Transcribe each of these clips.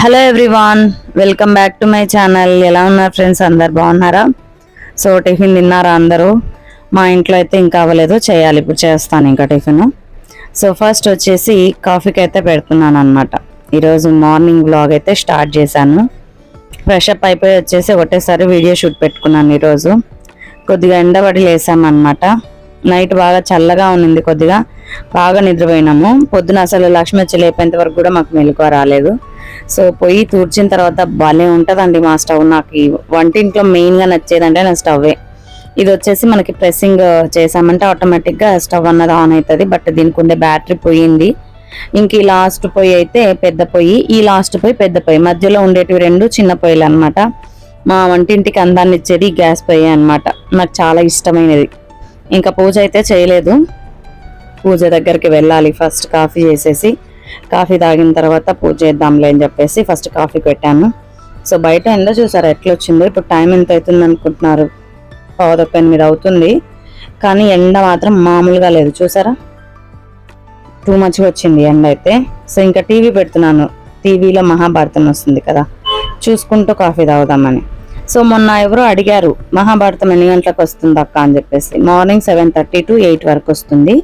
Hello everyone welcome back to my channel ఎలా ఉన్నారు friends అందరు బాగున్నారా? సో టిఫిన్ తిన్నారా అందరూ? మా ఇంట్లో అయితే ఇంకా అవ్వలేదు చేయాలి. ఇప్పుడు చేస్తాను ఇంకా టిఫిన్ సో ఫస్ట్ వచ్చేసి కాఫీకి అయితే పెడుతున్నాను అనమాట ఈరోజు మార్నింగ్ బ్లాగ్ అయితే స్టార్ట్ చేశాను. ఫ్రెష్ అప్ అయిపోయి వచ్చేసి ఒకటేసారి వీడియో షూట్ పెట్టుకున్నాను ఈరోజు. కొద్దిగా ఎండబడి లేసామన్నమాట నైట్ బాగా చల్లగా ఉన్నింది కొద్దిగా. బాగా నిద్రపోయినాము. పొద్దున అసలు లక్ష్మి వచ్చి లేపేంత వరకు కూడా మాకు మెలకువ రాలేదు. సో పొయ్యి తూర్చిన తర్వాత భలే ఉంటుందండి మా స్టవ్. నాకు వంటింట్లో మెయిన్గా నచ్చేదంటే నా స్టవ్వే. ఇది వచ్చేసి మనకి ప్రెస్సింగ్ చేసామంటే ఆటోమేటిక్గా స్టవ్ అన్నది ఆన్ అవుతుంది. బట్ దీనికి ఉండే బ్యాటరీ పోయింది. ఇంక ఈ లాస్ట్ పొయ్యి అయితే పెద్ద పొయ్యి ఈ లాస్ట్ పొయ్యి పెద్ద పొయ్యి. మధ్యలో ఉండేటివి రెండు చిన్న పొయ్యిలు అనమాట మా వంటింటికి అందాన్ని ఇచ్చేది గ్యాస్ పొయ్యి అనమాట నాకు చాలా ఇష్టమైనది. ఇంకా పూజ అయితే చేయలేదు. పూజ దగ్గరికి వెళ్ళాలి ఫస్ట్ కాఫీ చేసేసి. కాఫీ తాగిన తర్వాత పూజ చేద్దాంలే అని చెప్పేసి ఫస్ట్ కాఫీ పెట్టాను. సో బయట ఎండ చూసారా ఎట్లా వచ్చిందో ఇప్పుడు టైం ఎంత అవుతుంది అనుకుంటున్నారు పావుదొక్క ఎనిమిది అవుతుంది. కానీ ఎండ మాత్రం మామూలుగా లేదు. చూసారా? టూ మచ్గా వచ్చింది ఎండ అయితే. సో ఇంకా టీవీ పెడుతున్నాను. టీవీలో మహాభారతం వస్తుంది కదా. చూసుకుంటూ కాఫీ తాగుదామని. సో మొన్న ఎవరో అడిగారు మహాభారతం ఎన్ని గంటలకు వస్తుంది అక్క? అని చెప్పేసి. Morning seven thirty to eight వరకు వస్తుంది.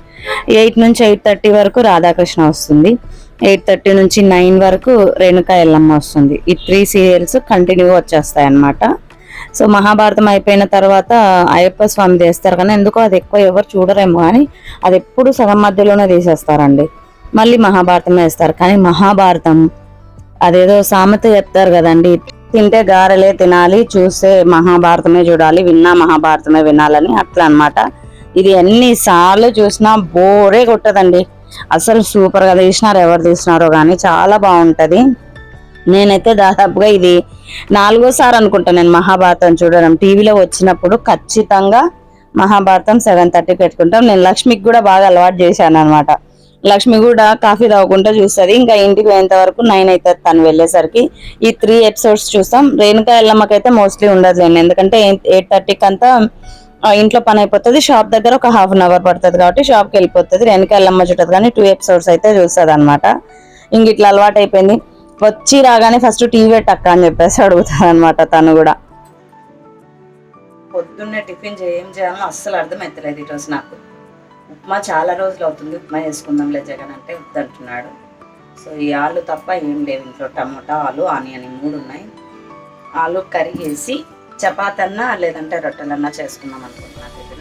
ఎయిట్ నుంచి ఎయిట్ థర్టీ వరకు రాధాకృష్ణ వస్తుంది. ఎయిట్ థర్టీ నుంచి నైన్ వరకు రేణుకా ఎల్లమ్మ వస్తుంది. ఈ త్రీ సీరియల్స్ కంటిన్యూగా వచ్చేస్తాయి అన్నమాట సో మహాభారతం అయిపోయిన తర్వాత అయ్యప్ప స్వామి తీస్తారు కానీ ఎందుకో అది ఎక్కువ ఎవరు చూడరేమో కానీ అది ఎప్పుడు సగం మధ్యలోనే తీసేస్తారండి. మళ్ళీ మహాభారతం వేస్తారు. కానీ మహాభారతం అదేదో సామెత చెప్తారు కదండి తింటే గారెలే తినాలి చూస్తే మహాభారతమే చూడాలి విన్నా మహాభారతమే వినాలని అట్లా అనమాట ఇది ఎన్నిసార్లు చూసినా బోరే కొట్టదండి. అసలు సూపర్గా తీసినారు ఎవరు తీసినారో కానీ చాలా బాగుంటుంది. నేనైతే దాదాపుగా ఇది నాలుగోసారి అనుకుంటా నేను మహాభారతం చూడడం. టీవీలో వచ్చినప్పుడు ఖచ్చితంగా మహాభారతం సెవెన్ థర్టీకి పెట్టుకుంటాం. నేను లక్ష్మికి కూడా బాగా అలవాటు చేశాను అనమాట లక్ష్మి కూడా కాఫీ తాగకుండా చూస్తుంది. ఇంకా ఇంటికి పోయేంత వరకు నైన్ అవుతుంది తను వెళ్ళేసరికి. ఈ త్రీ ఎపిసోడ్స్ చూస్తాం. రేణుకా ఎల్లమ్మకైతే మోస్ట్లీ ఉండదులేండి ఎందుకంటే ఎయిట్ థర్టీకి అంతా ఇంట్లో పని అయిపోతుంది. షాప్ దగ్గర ఒక హాఫ్ అన్ అవర్ పడుతుంది కాబట్టి షాప్కి వెళ్ళిపోతుంది. రేణుకా ఎల్లమ్మ చుట్టదు కానీ టూ ఎపిసోడ్స్ అయితే చూస్తుంది అనమాట ఇంక ఇట్లా అలవాటు అయిపోయింది. వచ్చి రాగానే ఫస్ట్ టీవీ పెట్టక్క అని చెప్పేసి అడుగుతుంది అనమాట తను కూడా. పొద్దున్నే టిఫిన్ చేయం చేయాలో అస్సలు అర్థమవుతలేదు ఈరోజు నాకు. మా చాలా రోజులు అవుతుంది ఉప్మా వేసుకుందాంలే జగన్ అంటే వద్దంటున్నాడు సో ఈ ఆలు తప్ప ఏం లేవు ఇంట్లో. టమోటా ఆలు ఆనియన్ మూడు ఉన్నాయి. ఆలు కర్రీ వేసి చపాతన్నా లేదంటే రొట్టెలన్నా చేసుకుందాం అనుకుంటున్నాను దగ్గర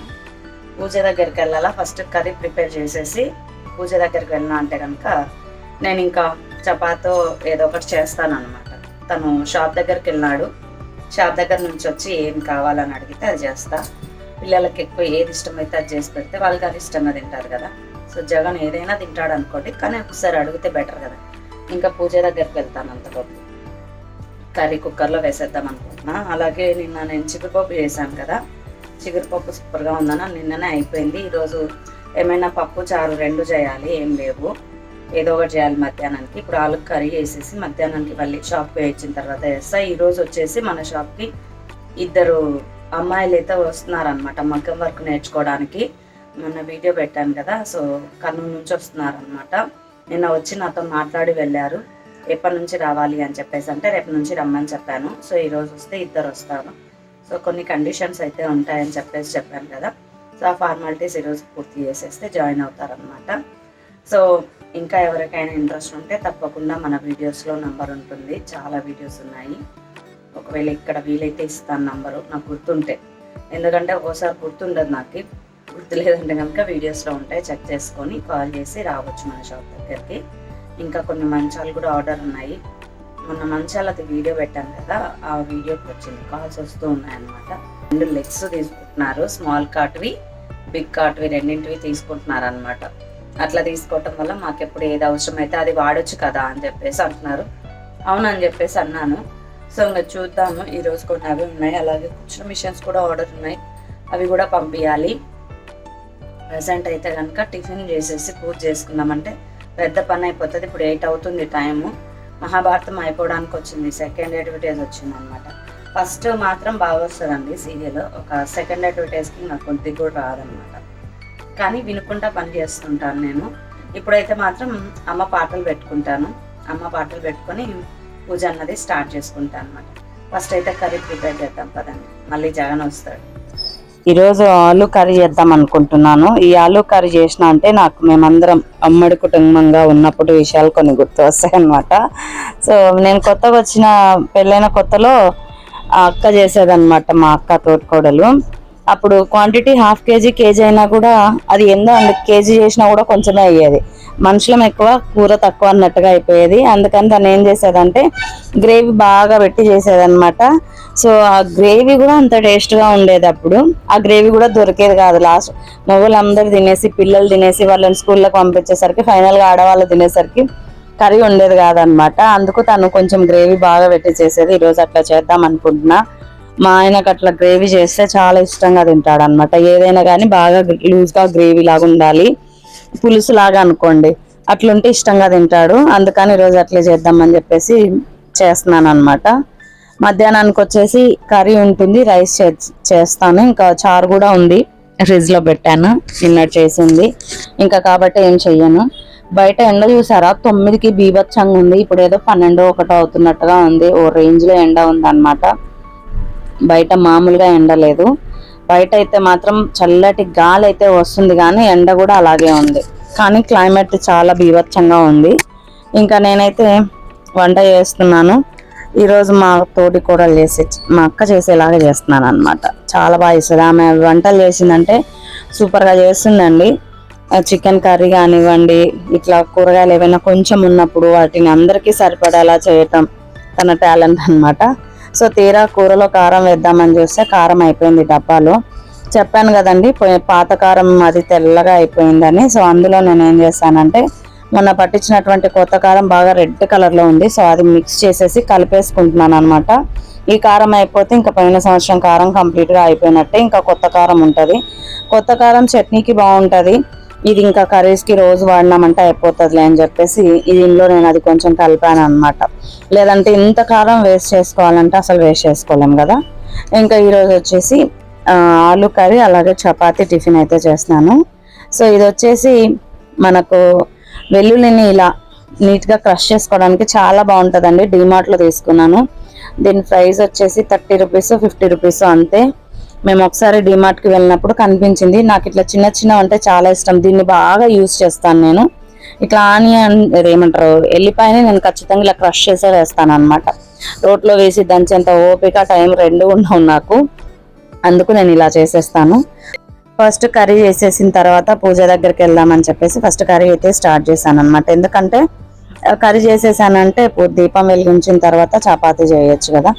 పూజ దగ్గరికి వెళ్ళాలా? ఫస్ట్ కర్రీ ప్రిపేర్ చేసేసి పూజ దగ్గరికి వెళ్ళినా అంటే కనుక నేను ఇంకా చపాతో ఏదో ఒకటి చేస్తాను అనమాట తను షాప్ దగ్గరికి వెళ్ళినాడు. షాప్ దగ్గర నుంచి వచ్చి ఏం కావాలని అడిగితే అది చేస్తాను పిల్లలకి ఎక్కువ ఏది ఇష్టమైతే అది చేసి పెడితే వాళ్ళకి అది ఇష్టంగా తింటారు కదా. సో జగన్ ఏదైనా తింటాడు అనుకోండి కానీ ఒకసారి అడిగితే బెటర్ కదా. ఇంకా పూజ దగ్గరికి వెళ్తాను అంతలోపు. కర్రీ కుక్కర్లో వేసేద్దాం అనుకుంటున్నా. అలాగే నిన్న నేను చిగురుపప్పు చేశాను కదా. చిగురుపప్పు సూపర్గా ఉందని నిన్ననే అయిపోయింది. ఈరోజు ఏమైనా పప్పు చారు రెండు చేయాలి ఏం లేవు. ఏదో ఒకటి చేయాలి మధ్యాహ్నానికి. ఇప్పుడు ఆలు కర్రీ వేసేసి మధ్యాహ్నానికి మళ్ళీ షాప్కి వేయించిన తర్వాత వేస్తా. ఈరోజు వచ్చేసి మన షాప్కి ఇద్దరు అమ్మాయిలు అయితే వస్తున్నారనమాట మగ్గం వర్క్ నేర్చుకోవడానికి. మొన్న వీడియో పెట్టాను కదా సో కర్నూలు నుంచి వస్తున్నారనమాట నిన్న వచ్చి నాతో మాట్లాడి వెళ్ళారు. ఎప్పటి నుంచి రావాలి అని చెప్పేసి అంటే రేపు నుంచి రమ్మని చెప్పాను. సో ఈరోజు వస్తే ఇద్దరు వస్తారు. సో కొన్ని కండిషన్స్ అయితే ఉంటాయని చెప్పేసి చెప్పాను కదా. సో ఆ ఫార్మాలిటీస్ ఈరోజు పూర్తి చేసేస్తే జాయిన్ అవుతారనమాట సో ఇంకా ఎవరికైనా ఇంట్రెస్ట్ ఉంటే తప్పకుండా మన వీడియోస్లో నంబర్ ఉంటుంది. చాలా వీడియోస్ ఉన్నాయి. ఒకవేళ ఇక్కడ వీలైతే ఇస్తాను నంబరు నాకు గుర్తుంటే. ఎందుకంటే ఒక్కోసారి గుర్తుండదు నాకు. గుర్తు లేదంటే కనుక వీడియోస్లో ఉంటాయి చెక్ చేసుకొని కాల్ చేసి రావచ్చు మన షాప్ దగ్గరికి. ఇంకా కొన్ని మంచాలు కూడా ఆర్డర్ ఉన్నాయి. మొన్న మంచాలు అది వీడియో పెట్టాను కదా ఆ వీడియోకి వచ్చింది. కాల్స్ వస్తూ ఉన్నాయన్నమాట. రెండు లెగ్స్ తీసుకుంటున్నారు స్మాల్ కాట్వి బిగ్ కాట్వి రెండింటివి తీసుకుంటున్నారు అనమాట అట్లా తీసుకోవటం వల్ల మాకు ఎప్పుడు ఏది అవసరమైతే అది వాడొచ్చు కదా అని చెప్పేసి అంటున్నారు. అవునని చెప్పేసి అన్నాను. సో ఇంకా చూద్దాము. ఈ రోజు కొన్ని అవి ఉన్నాయి. అలాగే కూర్చున్న మిషన్స్ కూడా ఆర్డర్ ఉన్నాయి. అవి కూడా పంపించాలి ప్రజెంట్ అయితే కనుక టిఫిన్ చేసేసి పూజ చేసుకుందామంటే పెద్ద పని అయిపోతుంది. ఇప్పుడు ఎయిట్ అవుతుంది టైము మహాభారతం అయిపోవడానికి వచ్చింది. సెకండ్ అడ్వర్టైజ్ వచ్చింది అనమాట ఫస్ట్ మాత్రం బాగా వస్తుందండి సీరియల్ ఒక సెకండ్ అడ్వర్టైజ్కి నాకు కొద్దిగా కూడా రాదనమాట కానీ వినుకుంటా పని చేస్తుంటాను నేను. ఇప్పుడైతే మాత్రం అమ్మ పాటలు పెట్టుకుంటాను. అమ్మ పాటలు పెట్టుకొని పూజ అన్నది స్టార్ట్ చేసుకుంటా అనమాట ఫస్ట్ అయితే కర్రీ ప్రిపేర్ చేద్దాం పదండి. మళ్ళీ జగన్ వస్తాడు. ఈరోజు ఆలు కర్రీ చేద్దాం అనుకుంటున్నాను. ఈ ఆలు కర్రీ చేసిన అంటే నాకు మేమందరం అమ్మడి కుటుంబంగా ఉన్నప్పుడు విషయాలు కొన్ని గుర్తు వస్తాయి అనమాట సో నేను కొత్తగా వచ్చిన పెళ్ళైన కొత్తలో ఆ అక్క చేసేదన్నమాట మా అక్క తోటికోడలు. అప్పుడు క్వాంటిటీ హాఫ్ కేజీ కేజీ అయినా కూడా అది ఎందో అంత కేజీ చేసినా కూడా కొంచెమే అయ్యేది. మనుషులం ఎక్కువ కూర తక్కువ అన్నట్టుగా అయిపోయేది. అందుకని దాన్ని ఏం చేసేదంటే గ్రేవీ బాగా పెట్టి చేసేదన్నమాట. సో ఆ గ్రేవీ కూడా అంత టేస్ట్గా ఉండేది అప్పుడు. ఆ గ్రేవీ కూడా దొరికేది కాదు. లాస్ట్ మొగలు అందరు తినేసి పిల్లలు తినేసి వాళ్ళని స్కూల్లోకి పంపించేసరికి ఫైనల్గా ఆడవాళ్ళు తినేసరికి కర్రీ ఉండేది కాదనమాట అందుకు తను కొంచెం గ్రేవీ బాగా పెట్టి చేసేది. ఈరోజు అట్లా చేద్దాం అనుకుంటున్నా. మా ఆయనకు అట్లా గ్రేవీ చేస్తే చాలా ఇష్టంగా తింటాడు అనమాట ఏదైనా కానీ బాగా లూజ్గా గ్రేవీ లాగా ఉండాలి. పులుసు లాగా అనుకోండి. అట్లుంటే ఇష్టంగా తింటాడు. అందుకని ఈరోజు అట్లే చేద్దామని చెప్పేసి చేస్తున్నాను అనమాట మధ్యాహ్నానికి వచ్చేసి కర్రీ ఉంటుంది. రైస్ చేస్తాను. ఇంకా చారు కూడా ఉంది. ఫ్రిడ్జ్లో పెట్టాను. నిన్నటి చేసింది. ఇంకా కాబట్టి ఏం చెయ్యను. బయట ఎండ చూసారా? తొమ్మిదికి బీభత్సంగా ఉంది. ఇప్పుడు ఏదో పన్నెండు ఒకటో అవుతున్నట్టుగా ఉంది. ఓ రేంజ్లో ఎండ ఉంది అనమాట బయట మామూలుగా ఎండ లేదు. బయట అయితే మాత్రం చల్లటి గాలి అయితే వస్తుంది కానీ ఎండ కూడా అలాగే ఉంది. కానీ క్లైమేట్ చాలా బీభత్సంగా ఉంది. ఇంకా నేనైతే వంట చేస్తున్నాను. ఈరోజు మా తోటి కూరలు చేసి మా అక్క చేసేలాగా చేస్తున్నాను అనమాట చాలా బాగా చేస్తుంది. ఆమె వంటలు చేసిందంటే సూపర్గా చేస్తుందండి. చికెన్ కర్రీ కానివ్వండి ఇట్లా కూరగాయలు ఏమైనా కొంచెం ఉన్నప్పుడు వాటిని అందరికీ సరిపడేలా చేయటం తన టాలెంట్ అనమాట సో తీరా కూరలో కారం వేద్దామని చూస్తే కారం అయిపోయింది డబ్బాలో. చెప్పాను కదండి పాత కారం అది తెల్లగా అయిపోయిందని. సో అందులో నేను ఏం చేశానంటే మొన్న పట్టించినటువంటి కొత్త కారం బాగా రెడ్ కలర్లో ఉంది. సో అది మిక్స్ చేసేసి కలిపేసుకుంటున్నాను అనమాట ఈ కారం అయిపోతే ఇంకా పోయిన సంవత్సరం కారం కంప్లీట్గా అయిపోయినట్టే ఇంకా కొత్త కారం ఉంటుంది. కొత్త కారం చట్నీకి బాగుంటుంది. ఇది ఇంకా కర్రీస్కి రోజు వాడినామంటే అయిపోతుందిలే అని చెప్పేసి దీనిలో నేను అది కొంచెం కలిపాను అనమాట లేదంటే ఇంత కారం వేస్ట్ చేసుకోవాలంటే అసలు వేస్ట్ చేసుకోలేం కదా. ఇంకా ఈరోజు వచ్చేసి ఆలు కర్రీ అలాగే చపాతీ టిఫిన్ అయితే చేస్తున్నాను. సో ఇది వచ్చేసి మనకు వెల్లుల్లిని ఇలా నీట్గా క్రష్ చేసుకోవడానికి చాలా బాగుంటుందండి. డిమార్ట్లో తీసుకున్నాను. దీని ప్రైస్ వచ్చేసి థర్టీ రూపీస్ ఫిఫ్టీ రూపీస్ అంతే. మేము ఒకసారి డిమార్ట్కి వెళ్ళినప్పుడు కనిపించింది. నాకు ఇట్లా చిన్న చిన్న అంటే చాలా ఇష్టం. దీన్ని బాగా యూజ్ చేస్తాను నేను. ఇట్లా ఆనియన్ ఏమంటారు ఎల్లిపాయని నేను ఖచ్చితంగా ఇలా క్రష్ చేసే వేస్తాను అనమాట రోట్లో వేసి దంచేంత ఓపిక టైం రెండు ఉండవు నాకు. అందుకు నేను ఇలా చేసేస్తాను. ఫస్ట్ కర్రీ చేసేసిన తర్వాత పూజ దగ్గరికి వెళ్దామని చెప్పేసి ఫస్ట్ కర్రీ అయితే స్టార్ట్ చేశాను అనమాట ఎందుకంటే కర్రీ చేసేసానంటే ఇప్పుడు దీపం వెలిగించిన తర్వాత చపాతీ చేయొచ్చు కదా.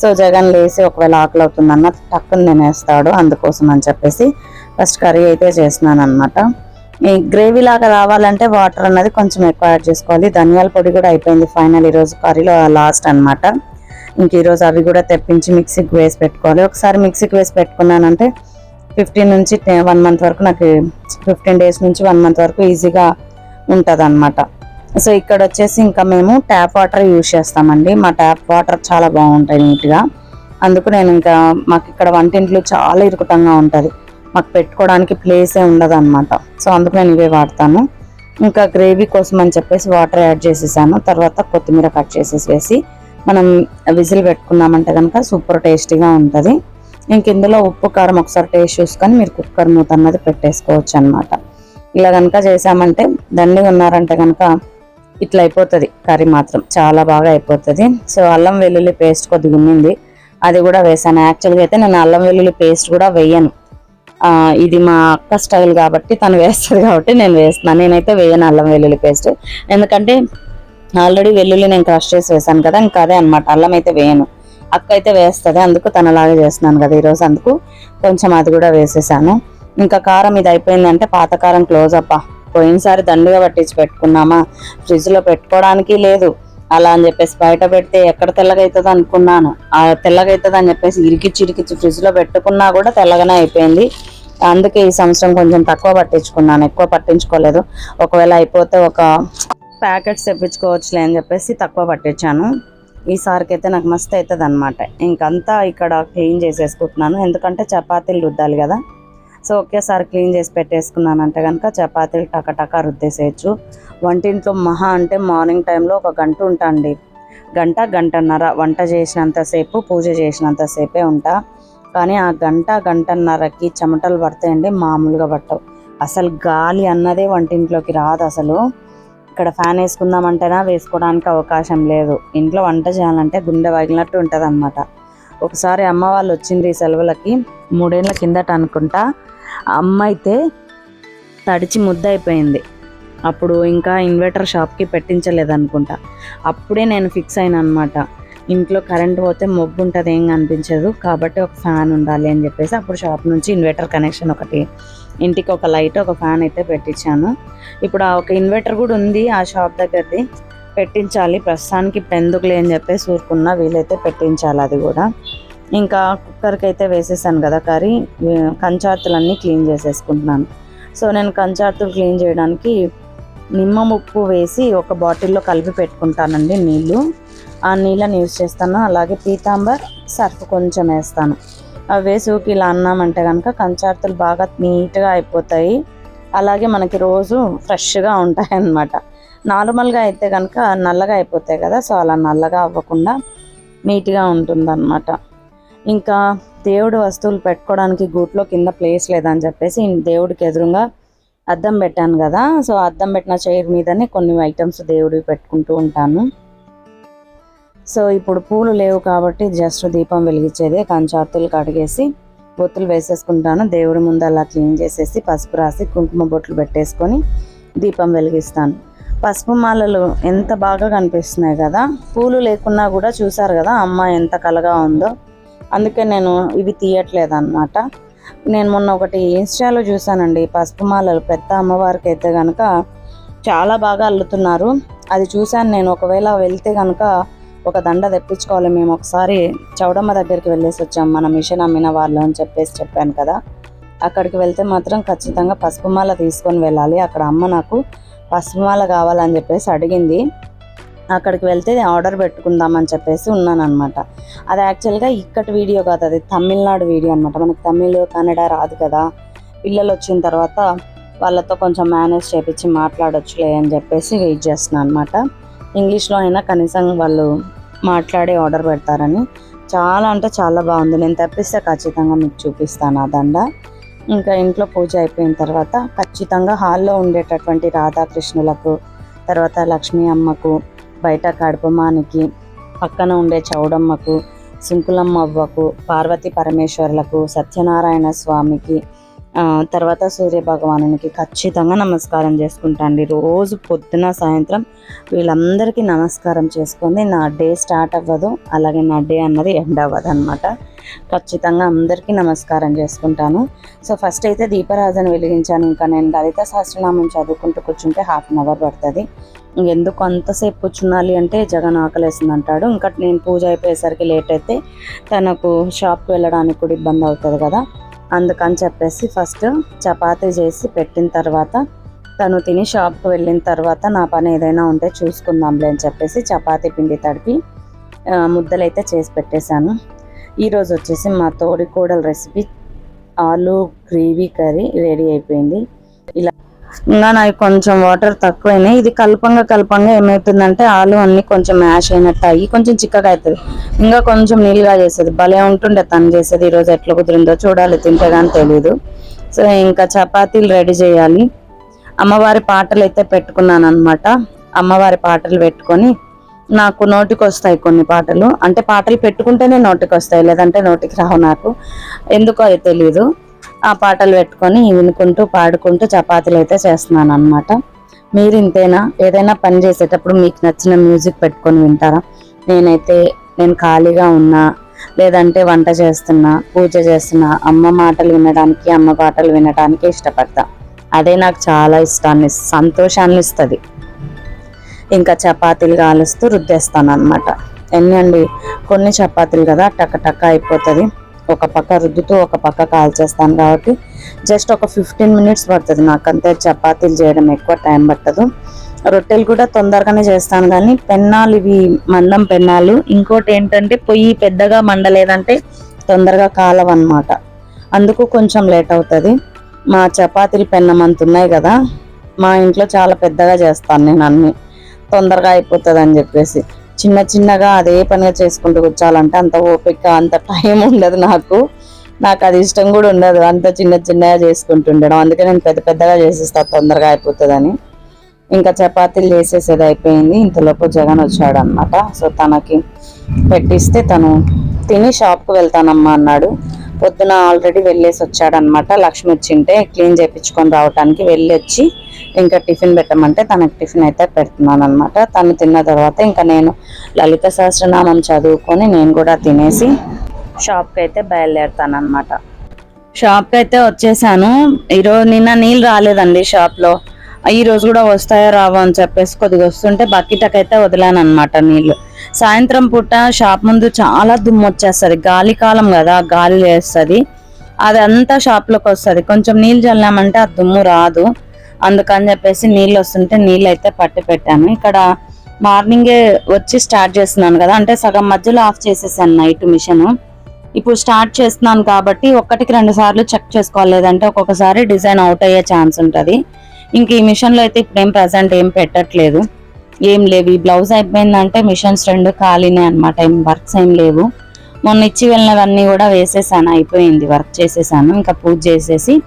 సో జగన్ లేసి ఒకవేళ ఆకలి అవుతుందన్న టక్కుని తినేస్తాడు అందుకోసం అని చెప్పేసి ఫస్ట్ కర్రీ అయితే చేస్తున్నాను అనమాట ఈ గ్రేవీ లాగా రావాలంటే వాటర్ అన్నది కొంచెం ఎక్కువ యాడ్ చేసుకోవాలి. ధనియాల పొడి కూడా అయిపోయింది ఫైనల్ ఈరోజు కర్రీలో లాస్ట్ అన్నమాట. ఇంక ఈరోజు అవి కూడా తెప్పించి మిక్సీకి వేసి పెట్టుకోవాలి. ఒకసారి మిక్సీకి వేసి పెట్టుకున్నానంటే ఫిఫ్టీన్ నుంచి వన్ మంత్ వరకు నాకు ఫిఫ్టీన్ డేస్ నుంచి వన్ మంత్ వరకు ఈజీగా ఉంటుంది అనమాట సో ఇక్కడ వచ్చేసి ఇంకా మేము ట్యాప్ వాటర్ యూజ్ చేస్తామండి. మా ట్యాప్ వాటర్ చాలా బాగుంటాయి నీట్గా. అందుకు నేను ఇంకా మాకు ఇక్కడ వంటింట్లో చాలా ఇరుకుటంగా ఉంటుంది. మాకు పెట్టుకోవడానికి ప్లేసే ఉండదు అనమాట సో అందుకు నేను ఇవే వాడతాను. ఇంకా గ్రేవీ కోసం అని చెప్పేసి వాటర్ యాడ్ చేసేసాను. తర్వాత కొత్తిమీర కట్ చేసేసి వేసి మనం విజిల్ పెట్టుకున్నామంటే కనుక సూపర్ టేస్టీగా ఉంటుంది. ఇంక ఇందులో ఉప్పు కారం ఒకసారి టేస్ట్ చూసుకొని మీరు కుక్కర్ మూత అన్నది పెట్టేసుకోవచ్చు అనమాట ఇలా కనుక చేసామంటే దండిగా ఉన్నారంటే కనుక ఇట్లా అయిపోతుంది. కర్రీ మాత్రం చాలా బాగా అయిపోతుంది. సో అల్లం వెల్లుల్లి పేస్ట్ కొద్దిగా ఉన్నింది. అది కూడా వేసాను. యాక్చువల్గా అయితే నేను అల్లం వెల్లుల్లి పేస్ట్ కూడా వేయను. ఇది మా అక్క స్టైల్ కాబట్టి తను వేస్తుంది కాబట్టి నేను వేస్తున్నాను నేనైతే వేయను అల్లం వెల్లుల్లి పేస్ట్. ఎందుకంటే ఆల్రెడీ వెల్లుల్లి నేను క్రష్ చేసి వేసాను కదా ఇంకా అదే అనమాట అల్లం అయితే వేయను. అక్క అయితే వేస్తుంది. అందుకు తనలాగే చేస్తున్నాను కదా ఈరోజు. అందుకు కొంచెం అది కూడా వేసేసాను. ఇంకా కారం ఇది అయిపోయిందంటే పాత కారం క్లోజ్ అప్ప పోయినసారి దండుగా పట్టించి పెట్టుకున్నామా? ఫ్రిడ్జ్లో పెట్టుకోవడానికి లేదు. అలా అని చెప్పేసి బయట పెడితే ఎక్కడ తెల్లగా అవుతుంది అనుకున్నాను. ఆ తెల్లగా అని చెప్పేసి ఇరికిచ్చి ఇరికిచ్చి ఫ్రిడ్జ్లో పెట్టుకున్నా కూడా తెల్లగానే అయిపోయింది. అందుకే ఈ సంవత్సరం కొంచెం తక్కువ పట్టించుకున్నాను. ఎక్కువ పట్టించుకోలేదు. ఒకవేళ అయిపోతే ఒక ప్యాకెట్స్ తెప్పించుకోవచ్చులే అని చెప్పేసి తక్కువ పట్టించాను. ఈసారికి అయితే నాకు మస్తు అవుతుంది అనమాట ఇంకంతా ఇక్కడ క్లీన్ చేసేసుకుంటున్నాను. ఎందుకంటే చపాతీలు రుద్దాలి కదా. సో ఒకేసారి క్లీన్ చేసి పెట్టేసుకున్నానంటే కనుక చపాతీలు టక రుద్దేసేయచ్చు. వంటింట్లో మహా అంటే మార్నింగ్ టైంలో ఒక గంట ఉంటాండి. గంట గంటన్నర వంట చేసినంతసేపు పూజ చేసినంతసేపే ఉంటా. కానీ ఆ గంట గంటన్నరకి చెమటలు పడతాయండి మామూలుగా పట్టవు. అసలు గాలి అన్నదే వంటింట్లోకి రాదు అసలు. ఇక్కడ ఫ్యాన్ వేసుకుందామంటేనా వేసుకోవడానికి అవకాశం లేదు. ఇంట్లో వంట చేయాలంటే గుండె వాగినట్టు ఉంటుంది అనమాట ఒకసారి అమ్మ వాళ్ళు వచ్చింది ఈ సెలవులకి మూడేళ్ళ కిందట అనుకుంటా. అమ్మ అయితే తడిచి ముద్ద అయిపోయింది అప్పుడు ఇంకా ఇన్వర్టర్ షాప్కి పెట్టించలేదనుకుంటా. అప్పుడే నేను ఫిక్స్ అయినా అనమాట ఇంట్లో కరెంట్ పోతే మొగ్గు ఉంటుంది ఏం అనిపించదు కాబట్టి ఒక ఫ్యాన్ ఉండాలి అని చెప్పేసి అప్పుడు షాప్ నుంచి ఇన్వర్టర్ కనెక్షన్ ఒకటి ఇంటికి ఒక లైట్ ఒక ఫ్యాన్ అయితే పెట్టించాను. ఇప్పుడు ఆ ఒక ఇన్వర్టర్ కూడా ఉంది ఆ షాప్ దగ్గరది. పెట్టించాలి ప్రస్తుతానికి ఇప్పుడు ఎందుకులే అని చెప్పేసి ఊరుకున్న వీలైతే పెట్టించాలి అది కూడా. ఇంకా కుక్కర్కి అయితే వేసేసాను కదా కర్రీ కంచార్తులన్నీ క్లీన్ చేసేసుకుంటున్నాను. సో నేను కంచార్తులు క్లీన్ చేయడానికి నిమ్మ ఉప్పు వేసి ఒక బాటిల్లో కలిపి పెట్టుకుంటానండి నీళ్ళు. ఆ నీళ్ళని యూజ్ చేస్తాను. అలాగే పీతాంబర్ సర్ఫ్ కొంచెం వేస్తాను. అవి వేసి ఊకి ఇలా అన్నామంటే కనుక కంచార్తులు బాగా నీట్గా అయిపోతాయి. అలాగే మనకి రోజు ఫ్రెష్గా ఉంటాయి అన్నమాట నార్మల్గా అయితే కనుక నల్లగా అయిపోతాయి కదా సో అలా నల్లగా అవ్వకుండా నీట్గా ఉంటుందన్నమాట. ఇంకా దేవుడి వస్తువులు పెట్టుకోవడానికి గూట్లో కింద ప్లేస్ లేదని చెప్పేసి దేవుడికి ఎదురుగా అద్దం పెట్టాను కదా. సో అద్దం పెట్టిన చైర్ మీదనే కొన్ని ఐటమ్స్ దేవుడివి పెట్టుకుంటూ ఉంటాను. సో ఇప్పుడు పూలు లేవు కాబట్టి జస్ట్ దీపం వెలిగించేదే కంచార్తులు కడిగేసి బొత్తులు వేసేసుకుంటాను. దేవుడి ముందు అలా క్లీన్ చేసేసి పసుపు రాసి కుంకుమ బొట్లు పెట్టేసుకొని దీపం వెలిగిస్తాను. పసుపు మాలలు ఎంత బాగా కనిపిస్తున్నాయి కదా. పూలు లేకున్నా కూడా చూసారు కదా అమ్మ ఎంత కలగా ఉందో. అందుకే నేను ఇవి తీయట్లేదు అనమాట నేను మొన్న ఒకటి ఇన్స్టాలో చూసానండి పసుపు మాలలు. పెద్ద అమ్మవారికి అయితే కనుక చాలా బాగా అల్లుతున్నారు. అది చూశాను నేను ఒకవేళ వెళ్తే కనుక ఒక దండ తెప్పించుకోవాలి. మేము ఒకసారి చౌడమ్మ దగ్గరికి వెళ్ళేసి వచ్చాం మన మిషన్ అమ్మిన వాళ్ళు అని చెప్పేసి చెప్పాను కదా. అక్కడికి వెళ్తే మాత్రం ఖచ్చితంగా పసుపుమాల తీసుకొని వెళ్ళాలి. అక్కడ అమ్మ నాకు పసుపుమాల కావాలని చెప్పేసి అడిగింది. అక్కడికి వెళ్తే ఆర్డర్ పెట్టుకుందామని చెప్పేసి ఉన్నానమాట అది యాక్చువల్గా ఇక్కటి వీడియో కాదు అది తమిళనాడు వీడియో అనమాట మనకి తమిళ్ కన్నడ రాదు కదా. పిల్లలు వచ్చిన తర్వాత వాళ్ళతో కొంచెం మేనేజ్ చేపించి మాట్లాడొచ్చులే అని చెప్పేసి వెయిట్ చేస్తున్నాను అనమాట ఇంగ్లీష్లో అయినా కనీసం వాళ్ళు మాట్లాడి ఆర్డర్ పెడతారని చాలా అంటే చాలా బాగుంది. నేను తెప్పిస్తే ఖచ్చితంగా మీకు చూపిస్తాను ఆ దండ. ఇంకా ఇంట్లో పూజ అయిపోయిన తర్వాత ఖచ్చితంగా హాల్లో ఉండేటటువంటి రాధాకృష్ణులకు తర్వాత లక్ష్మీ అమ్మకు బయట కడుపమానికి పక్కన ఉండే చౌడమ్మకు సుంకులమ్మవ్వకు పార్వతీ పరమేశ్వర్లకు సత్యనారాయణ స్వామికి తర్వాత సూర్య భగవానునికి ఖచ్చితంగా నమస్కారం చేసుకుంటాండి. రోజు పొద్దున సాయంత్రం వీళ్ళందరికీ నమస్కారం చేసుకొని నా డే స్టార్ట్ అవ్వదు అలాగే నా డే అన్నది ఎండ్ అవ్వదు అనమాట ఖచ్చితంగా అందరికీ నమస్కారం చేసుకుంటాను. సో ఫస్ట్ అయితే దీపరాజను వెలిగించాను. ఇంకా నేను లలిత సహస్రనామం చదువుకుంటూ కూర్చుంటే హాఫ్ అన్ అవర్ పడుతుంది. ఎందుకు అంతసేపు కూర్చున్నాలి అంటే జగన్ ఆకలేసింది అంటాడు ఇంకా నేను పూజ అయిపోయేసరికి లేట్ అయితే తనకు షాప్కి వెళ్ళడానికి కూడా ఇబ్బంది అవుతుంది కదా. అందుకని చెప్పేసి ఫస్ట్ చపాతీ చేసి పెట్టిన తర్వాత తను తిని షాప్కి వెళ్ళిన తర్వాత నా పని ఏదైనా ఉంటే చూసుకుందాంలే అని చెప్పేసి చపాతీ పిండి తడిపి ముద్దలైతే చేసి పెట్టేశాను. ఈరోజు వచ్చేసి మా తోడి కోడల రెసిపీ ఆలు గ్రేవీ కర్రీ రెడీ అయిపోయింది. ఇలా ఇంకా నాకు కొంచెం వాటర్ తక్కువైనాయి. ఇది కలపంగా కలపంగా ఏమవుతుందంటే ఆలు అన్ని కొంచెం మ్యాష్ అయినట్టు అయ్యి కొంచెం చిక్కగా అవుతుంది. ఇంకా కొంచెం నీళ్ళుగా చేసేది భలే ఉంటుండే తను చేసేది ఈరోజు ఎట్లా కుదిరిందో చూడాలి తింటే కానీ తెలీదు. సో ఇంకా చపాతీలు రెడీ చేయాలి. అమ్మవారి పాటలు అయితే పెట్టుకున్నాను అనమాట అమ్మవారి పాటలు పెట్టుకొని నాకు నోటికి వస్తాయి కొన్ని పాటలు. అంటే పాటలు పెట్టుకుంటేనే నోటికి వస్తాయి లేదంటే నోటికి రావు నాకు. ఎందుకో అది తెలీదు. ఆ పాటలు పెట్టుకొని వినుకుంటూ పాడుకుంటూ చపాతీలు అయితే చేస్తున్నాను అనమాట మీరు ఇంతేనా? ఏదైనా పని చేసేటప్పుడు మీకు నచ్చిన మ్యూజిక్ పెట్టుకొని వింటారా? నేనైతే నేను ఖాళీగా ఉన్నా లేదంటే వంట చేస్తున్నా పూజ చేస్తున్నా అమ్మ మాటలు వినడానికి అమ్మ పాటలు వినడానికి ఇష్టపడతా. అదే నాకు చాలా ఇష్టాన్ని సంతోషాన్ని ఇస్తుంది. ఇంకా చపాతీలు కాలుస్తూ రుద్దేస్తాను అనమాట ఎన్నండి? కొన్ని చపాతీలు కదా టక్క టక్క అయిపోతుంది. ఒక పక్క రుద్దుతూ ఒక పక్క కాల్చేస్తాను కాబట్టి జస్ట్ ఒక ఫిఫ్టీన్ మినిట్స్ పడుతుంది నాకంతే చపాతీలు చేయడం ఎక్కువ టైం పట్టదు. రొట్టెలు కూడా తొందరగానే చేస్తాను కానీ పెన్నాలు ఇవి మందం పెన్నాలు. ఇంకోటి ఏంటంటే పొయ్యి పెద్దగా మండలేదంటే తొందరగా కాలవన్నమాట. అందుకు కొంచెం లేట్ అవుతుంది. మా చపాతీలు పెన్నం అంత ఉన్నాయి కదా మా ఇంట్లో చాలా పెద్దగా చేస్తాను నేను అన్నీ. తొందరగా అయిపోతుంది అని చెప్పేసి. చిన్న చిన్నగా అదే పనిగా చేసుకుంటూ కూర్చోాలంటే అంత ఓపిక అంత టైం ఉండదు నాకు. నాకు అది ఇష్టం కూడా ఉండదు. అంత చిన్న చిన్నగా చేసుకుంటుండడం. అందుకే నేను పెద్ద పెద్దగా చేసేస్తా తొందరగా అయిపోతుందని. ఇంకా చపాతీలు చేసేసేది అయిపోయింది. ఇంతలోపు జగన్ వచ్చాడు అనమాట సో తనకి పెట్టిస్తే తను తిని షాప్కి వెళ్తానమ్మా అన్నాడు. పొద్దున ఆల్రెడీ వెళ్ళేసి వచ్చాడనమాట. లక్ష్మి వచ్చింటే క్లీన్ చేయించుకొని రావడానికి వెళ్ళి వచ్చి ఇంకా టిఫిన్ పెట్టమంటే తనకి టిఫిన్ అయితే పెడుతున్నాను అనమాట తను తిన్న తర్వాత ఇంకా నేను లలిత సహస్రనామం చదువుకొని నేను కూడా తినేసి షాప్కి అయితే బయలుదేరుతాను అనమాట షాప్కి అయితే వచ్చేసాను. ఈరోజు నిన్న నీళ్ళు రాలేదండి షాప్లో ఈ రోజు కూడా వస్తాయో రావో అని చెప్పేసి కొద్దిగా వస్తుంటే బకెట్కి అయితే వదిలాను అనమాట నీళ్ళు. సాయంత్రం పూట షాప్ ముందు చాలా దుమ్ము వచ్చేస్తుంది. గాలి కాలం కదా గాలి వేస్తుంది అదంతా షాప్లోకి వస్తుంది. కొంచెం నీళ్ళు చల్లామంటే ఆ దుమ్ము రాదు. అందుకని చెప్పేసి నీళ్ళు వస్తుంటే నీళ్ళు అయితే పట్టి పెట్టాను. ఇక్కడ మార్నింగే వచ్చి స్టార్ట్ చేస్తున్నాను కదా అంటే సగం మధ్యలో ఆఫ్ చేసేసాను నైట్ మిషన్. ఇప్పుడు స్టార్ట్ చేస్తున్నాను కాబట్టి ఒక్కటికి రెండు సార్లు చెక్ చేసుకోవాలి. లేదంటే ఒక్కొక్కసారి డిజైన్ అవుట్ అయ్యే ఛాన్స్ ఉంటుంది. ఇంక ఈ మిషన్లో అయితే ఇప్పుడు ఏం ప్రజెంట్ ఏం పెట్టట్లేదు. ఏం లేవు. ఈ బ్లౌజ్ అయిపోయిందంటే మిషన్స్ రెండు ఖాళీనే అనమాట ఏం వర్క్స్ ఏం లేవు. మొన్న ఇచ్చి వెళ్ళినవన్నీ కూడా వేసేసాను. అయిపోయింది. వర్క్ చేసేసాను. ఇంకా పూజ చేసేసి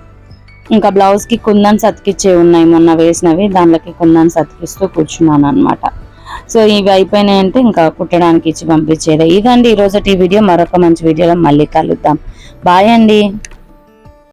ఇంకా బ్లౌజ్కి కుందన్స్ అతికిచ్చే ఉన్నాయి మొన్న వేసినవి. దానిలోకి కుందన్స్ అతికిస్తూ కూర్చున్నాను అనమాట సో ఇవి అయిపోయినాయంటే ఇంకా కుట్టడానికి ఇచ్చి పంపించేది. ఇదండి ఈరోజు ఈ వీడియో. మరొక మంచి వీడియోలో మళ్ళీ కలుద్దాం. బాయ్ అండి.